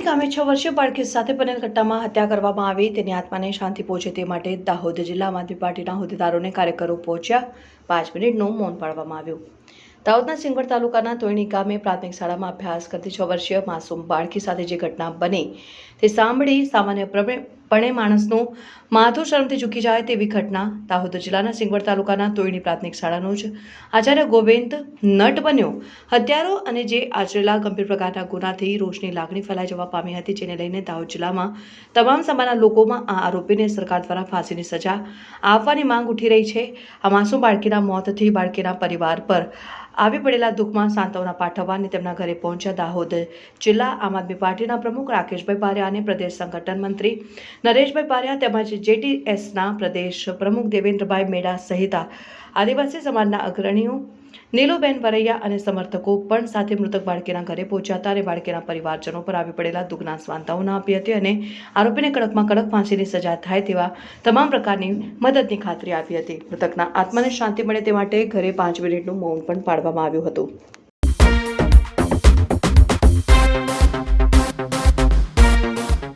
ગામે છ વર્ષીય બાળકી સાથે બનેલ ઘટનામાં હત્યા કરવામાં આવી. તેની આત્માને શાંતિ પહોંચે તે માટે દાહોદ જિલ્લા આમ આદમી પાર્ટીના હોદ્દેદારોને કાર્યકરો પહોંચ્યા. પાંચ મિનિટનું મૌન પાડવામાં આવ્યું. દાહોદના સિંગવડ તાલુકાના તોયણી ગામે પ્રાથમિક શાળામાં અભ્યાસ કરતી છ વર્ષીય માસૂમ બાળકી સાથે જે ઘટના બની તે સાંભળી સામાન્ય પણે માણસનું માથું શરમથી ઝૂકી જાય તેવી ઘટના દાહોદ જિલ્લાના સિંગવડ તાલુકાના તોયણી પ્રાથમિક શાળાનું જ આચાર્ય ગોવિંદ નટ બન્યો. હત્યારો અને જે આચરેલા ગંભીર પ્રકારના ગુનાથી રોષની લાગણી ફેલાઈ જવા પામી હતી જેને લઈને દાહોદ જિલ્લામાં તમામ સમાના લોકોમાં આ આરોપીને સરકાર દ્વારા ફાંસીની સજા આપવાની માંગ ઉઠી રહી છે. આ માસૂમ બાળકીના મોતથી બાળકીના પરિવાર પર આવી પડેલા દુઃખમાં સાંત્વના પાઠવવાની તેમના ઘરે પહોંચ્યા દાહોદ જિલ્લા આમ આદમી પાર્ટીના પ્રમુખ રાકેશભાઈ બારિયા અને પ્રદેશ સંગઠન મંત્રી નરેશભાઈ બારિયા તેમજ જેટીએસના પ્રદેશ પ્રમુખ દેવેન્દ્રભાઈ મેડા સહિત આદિવાસી સમાજના અગ્રણીઓ નીલુબેન વરૈયા અને સમર્થકો પણ સાથે મૃતક બાળકીના ઘરે પહોંચ્યા હતા અને બાળકીના પરિવારજનો પર આવી પડેલા દુઃખના સ્વાંતાઓના આપી હતી અને આરોપીને કડકમાં કડક ફાંસીની સજા થાય તેવા તમામ પ્રકારની મદદની ખાતરી આપી હતી. મૃતકના આત્માને શાંતિ મળે તે માટે ઘરે પાંચ મિનિટનું મૌન પણ પાડવામાં આવ્યું હતું.